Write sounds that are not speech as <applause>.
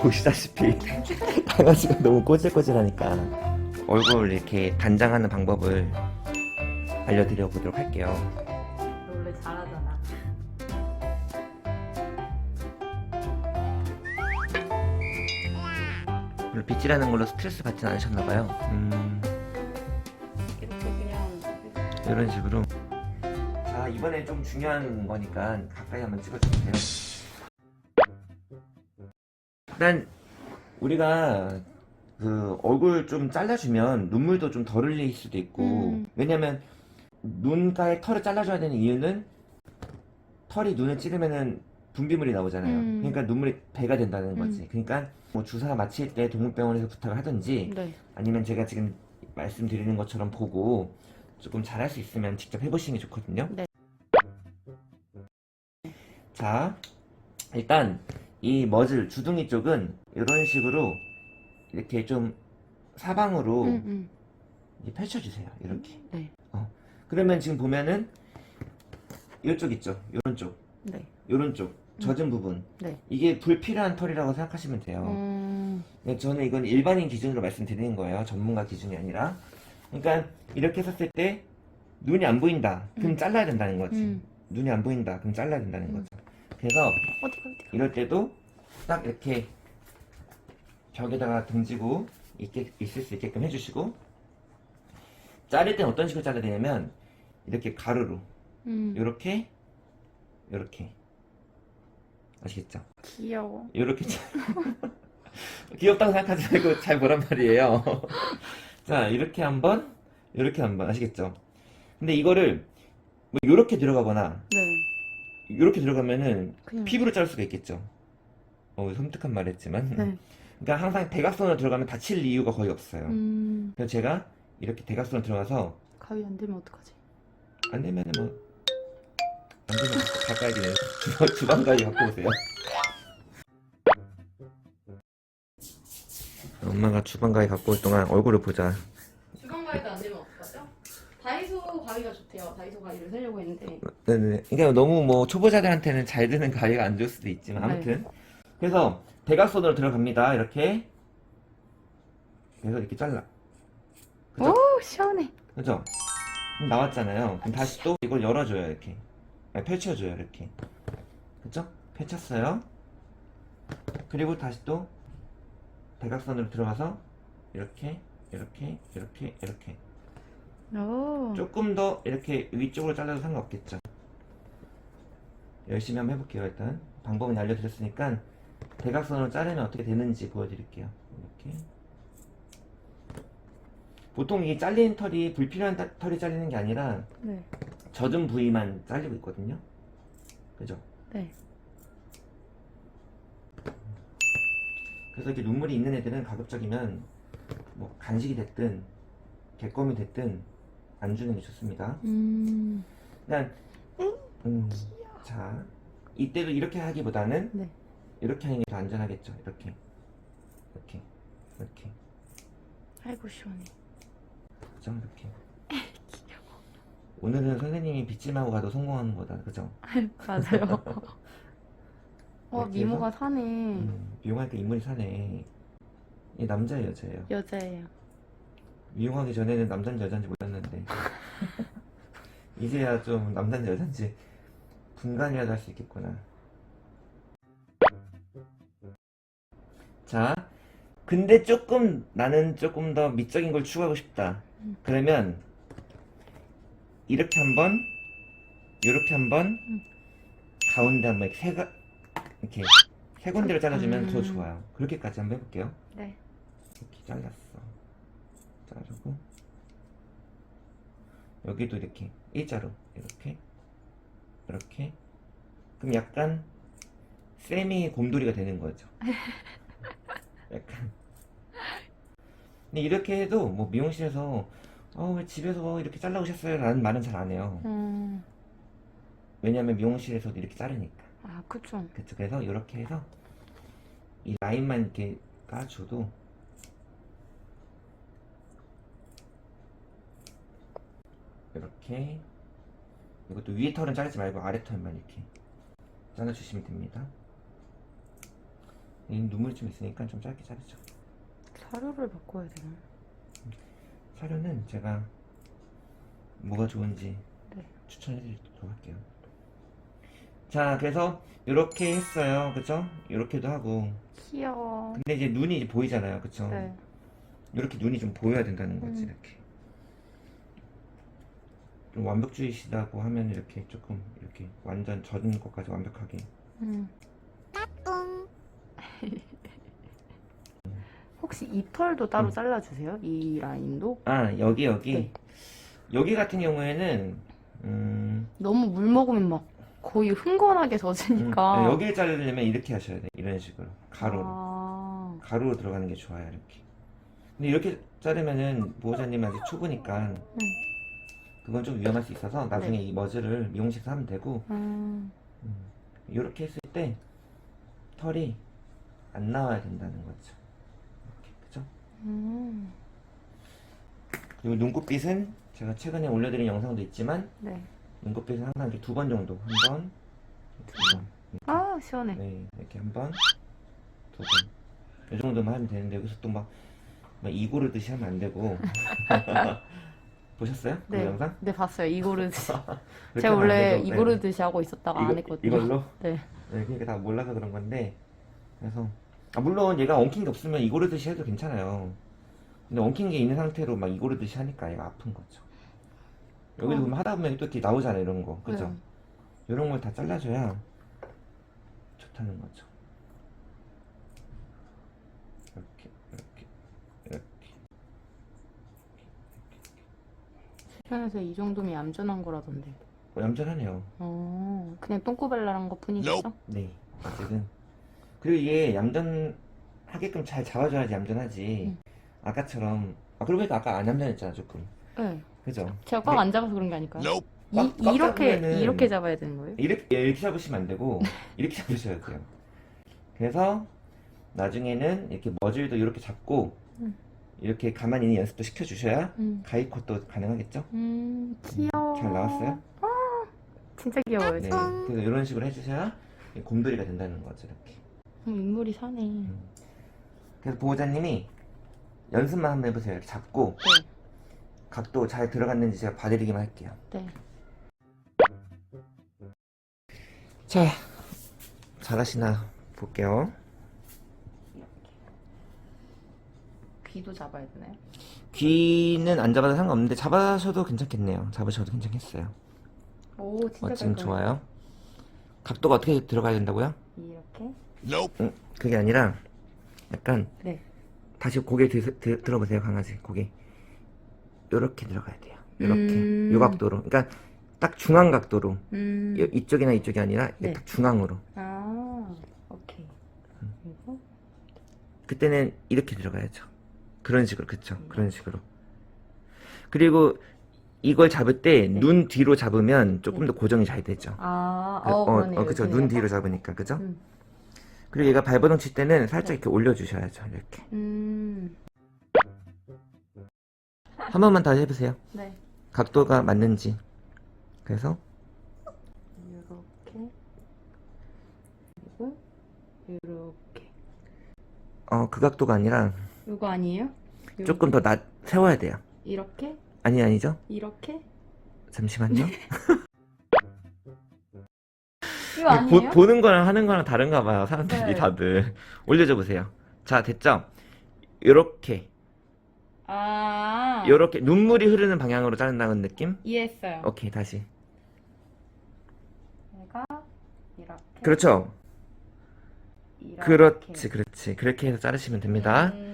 보시다시피 <laughs> 강아지가 너무 꼬질꼬질하니까 얼굴 이렇게 단장하는 방법을 알려드려 보도록 할게요. 너 원래 잘하잖아. 별로 빗질하는 걸로 스트레스 받진 않으셨나봐요. 음, 이렇게 그냥 이런 식으로. 자, 이번엔 좀 중요한 거니까 가까이 한번 찍어주면 돼요. 일단, 우리가 그 얼굴 좀 잘라주면 눈물도 좀 덜 흘릴 수도 있고, 음. 왜냐면 눈가에 털을 잘라줘야 되는 이유는 털이 눈을 찌르면은 분비물이 나오잖아요. 음. 그러니까 눈물이 배가 된다는 거지. 그러니까 뭐 주사 맞힐 때 동물병원에서 부탁을 하든지 네. 아니면 제가 지금 말씀드리는 것처럼 보고 조금 잘할 수 있으면 직접 해보시는 게 좋거든요. 네. 자, 일단 이 머즐 주둥이 쪽은 이런 식으로 이렇게 좀 사방으로 응, 응. 이렇게 펼쳐주세요. 이렇게. 네. 그러면 지금 보면은 이쪽 있죠. 이런 쪽, 네. 이런 쪽 젖은 부분. 네. 이게 불필요한 털이라고 생각하시면 돼요. 음. 네, 저는 이건 일반인 기준으로 말씀드리는 거예요. 전문가 기준이 아니라. 그러니까 이렇게 섰을 때 눈이 안 보인다. 그럼 음. 잘라야 된다는 거지. 음. 눈이 안 보인다. 그럼 잘라야 된다는 음. 거죠. 그래서 어디가 어디가. 이럴 때도 딱 이렇게 벽에다가 등지고 있게, 있을 수 있게끔 해주시고 자를 땐 어떤 식으로 잘라야 되냐면 이렇게 가로로 음. 이렇게 이렇게 아시겠죠? 귀여워. 이렇게 잘- <laughs> 귀엽다고 생각하지 말고 잘 보란 말이에요. <laughs> 자, 이렇게 한번, 이렇게 한번 아시겠죠? 근데 이거를 뭐 이렇게 들어가거나 네. 이렇게 들어가면은 그냥. 피부로 자를 수가 있겠죠. 어, 섬뜩한 말했지만. 네. 그러니까 항상 대각선으로 들어가면 다칠 이유가 거의 없어요. 음. 그래서 제가 이렇게 대각선으로 들어가서 가위 안 되면 어떡하지? 안 되면은 뭐, 안 되면 가까이 그냥 <laughs> 주방, 주방 가위 갖고 오세요. 엄마가 주방 가위 갖고 올 동안 얼굴을 보자. 주방 가위도 안 되면 어떡하죠? 다이소 가위가 좋대요. 다이소 가위를 사려고 했는데. 네네. 그러니까 너무 뭐 초보자들한테는 잘 드는 가위가 안 좋을 수도 있지만 아무튼 그래서 대각선으로 들어갑니다. 이렇게 그래서 이렇게 잘라. 그죠? 오 시원해. 그죠? 그럼 나왔잖아요. 그럼 다시 또 이걸 열어줘요. 이렇게 아니, 펼쳐줘요. 이렇게 그죠? 펼쳤어요. 그리고 다시 또 대각선으로 들어가서 이렇게 이렇게 이렇게 이렇게 오. 조금 더 이렇게 위쪽으로 잘라도 상관없겠죠. 열심히 한번 해볼게요. 일단 방법은 알려드렸으니까 대각선으로 자르면 어떻게 되는지 보여드릴게요. 이렇게 보통 이 잘린 털이 불필요한 따- 털이 잘리는 게 아니라 네. 젖은 부위만 잘리고 있거든요. 그죠? 네. 그래서 이렇게 눈물이 있는 애들은 가급적이면 뭐 간식이 됐든 개껌이 됐든 안 주는 게 좋습니다. 음. 그냥 음, 자 이때도 이렇게 하기보다는 네. 이렇게 하는 게 더 안전하겠죠. 이렇게 이렇게 이렇게 아이고 시원해. 그죠? 이렇게 <laughs> 오늘은 선생님이 빗질하고 가도 성공하는 거다. 그죠? <laughs> 맞아요. <laughs> 어 이렇게 미모가 사네. 음, 미용하니까 인물이 사네. 이 남자예요, 여자예요? 여자예요. 미용하기 전에는 남자인지 여자인지 몰랐는데 <laughs> 이제야 좀 남자인지 여자인지 분간이라도 할 수 있겠구나. 자, 근데 조금 나는 조금 더 미적인 걸 추구하고 싶다. 음. 그러면 이렇게 한번, 이렇게 한번, 음. 가운데 한번 이렇게 세 가, 이렇게 세 군데를 잘라주면 더 음. 좋아요. 그렇게까지 한번 해볼게요. 네. 이렇게 잘랐어. 자르고 여기도 이렇게 일자로 이렇게 이렇게 그럼 약간 세미 곰돌이가 되는 거죠. <laughs> 약간. 근데 이렇게 해도 뭐 미용실에서 어왜 집에서 이렇게 잘라 오셨어요? 라는 말은 잘 안 해요. 음. 왜냐면 미용실에서도 이렇게 자르니까. 아 그쵸. 그쵸. 그래서 이렇게 해서 이 라인만 이렇게 까줘도 이렇게 이것도 위에 털은 자르지 말고 아래 털만 이렇게 잘라주시면 됩니다. 이 눈물이 좀 있으니까 좀 짧게 자르죠. 사료를 바꿔야 되나? 사료는 제가 뭐가 좋은지 네. 추천해드리도록 할게요. 자, 그래서 이렇게 했어요, 그쵸? 이렇게도 하고. 귀여워. 근데 이제 눈이 이제 보이잖아요, 그쵸? 네. 이렇게 눈이 좀 보여야 된다는 거지, 음. 이렇게. 좀 완벽주의시다고 하면 이렇게 조금 이렇게 완전 젖은 것까지 완벽하게. 음. <laughs> 혹시 이 털도 따로 음. 잘라주세요? 이 라인도? 아, 여기, 여기. 네. 여기 같은 경우에는, 음, 너무 물 먹으면 막 거의 흥건하게 음, 젖으니까. 여기를 자르려면 이렇게 하셔야 돼. 이런 식으로. 가로로. 아, 가로로 들어가는 게 좋아요 이렇게 근데 이렇게 자르면은 보호자님한테 초보니까 그건 좀 위험할 수 있어서 나중에 네. 이 머즈를 미용실에서 하면 되고 음, 이렇게 했을 때 털이 안 나와야 된다는 거죠 이렇게 그죠? 음, 그리고 눈곱빛은 제가 최근에 올려드린 영상도 있지만 네. 눈곱빛은 항상 이렇게 두 번 정도 한 번 두번 아, 시원해. 네 이렇게 한 번 두 번 이 정도만 하면 되는데 여기서 또막 막 이고르듯이 하면 안 되고 <laughs> 보셨어요? 그 네. 영상? 네, 봤어요. 이고르듯이. <laughs> 제가 하면 안 원래 네. 이고르듯이 하고 있었다가 안 이거- 했거든요. 이걸로? 네. 네, 그러니까 다 몰라서 그런 건데 그래서 아, 물론 얘가 엉킨 게 없으면 이고르듯이 해도 괜찮아요 근데 엉킨 게 있는 상태로 막 이고르듯이 하니까 얘가 아픈 거죠 여기도 어. 보면 하다 보면 또 이렇게 나오잖아요 이런 거 그죠? 네. 이런 걸 다 잘라줘야 좋다는 거죠 이렇게 이렇게 주변에서 이 정도면 얌전한 거라던데. 어, 얌전하네요 어, 그냥 똥꼬발랄한 것 뿐이겠죠? 네, 어쨌든 그리고 이게 얌전하게끔 잘 잡아줘야지 얌전하지. 음. 아까처럼 아 그러고 보니까 아까 안 얌전했잖아 조금. 네. 그죠? 제가 꽉 안 잡아서 그런 게 아닐까요? 이, 꽉- 꽉 이렇게, 잡으면은- 이렇게 잡아야 되는 거예요? 이렇게 이렇게 잡으시면 안 되고 <laughs> 이렇게 잡으셔야 돼요. 그래서 나중에는 이렇게 머질도 이렇게 잡고 음. 이렇게 가만히 있는 연습도 시켜주셔야 음, 가이컷도 가능하겠죠? 음, 귀여워. 잘 나왔어요? 진짜 귀여워요, 네. 지금. 그래서 이런 식으로 해주셔야 곰돌이가 된다는 거죠 이렇게. 음, 인물이 사네. 그래서 보호자님이 연습만 한번 해보세요. 이렇게 잡고 네, 각도 잘 들어갔는지 제가 봐드리기만 할게요. 네. 자, 잘하시나 볼게요. 귀도 잡아야 되나요? 귀는 안 잡아도 상관없는데 잡아셔도 괜찮겠네요. 잡으셔도 괜찮겠어요. 오, 진짜 어, 지금. 좋아요. 각도가 어떻게 들어가야 된다고요? 이렇게? 응, 그게 아니라 약간 네. 다시 고개 드, 드, 들어보세요, 강아지. 고개. 요렇게 들어가야 돼요. 요렇게. 음. 요 각도로. 그러니까 딱 중앙 각도로. 음. 이- 이쪽이나 이쪽이 아니라 이게 네. 딱 중앙으로. 아, 오케이. 음. 그리고 그때는 이렇게 들어가야죠. 그런 식으로, 그쵸? 그런 식으로. 그리고 이걸 잡을 때 네. 눈 뒤로 잡으면 조금 더 고정이 잘 되죠. 아, 그- 어, 그러네요. 그쵸. 이렇게 눈? 뒤로 잡으니까, 그죠? 음. 그리고 얘가 발버둥 칠 때는 살짝 이렇게 올려주셔야죠. 이렇게. 음, 한 번만 다시 해보세요. 네. 각도가 맞는지. 그래서, 이렇게. 그리고 이렇게. 어, 그 각도가 아니라 이거 아니에요? 요- 조금 더 낮, 세워야 돼요. 이렇게? 아니, 아니죠? 이렇게? 잠시만요. <laughs> 이거 아니에요? 보, 는 거랑 하는 거랑 다른가 봐요. 사람들이 네. 다들. 올려줘 보세요. 자, 됐죠? 요렇게. 아, 요렇게 눈물이 흐르는 방향으로 자른다는 느낌? 이해했어요. 오케이, 다시. 얘가 이렇게. 그렇죠. 이렇게. 그렇지, 그렇지. 그렇게 해서 자르시면 됩니다. 음,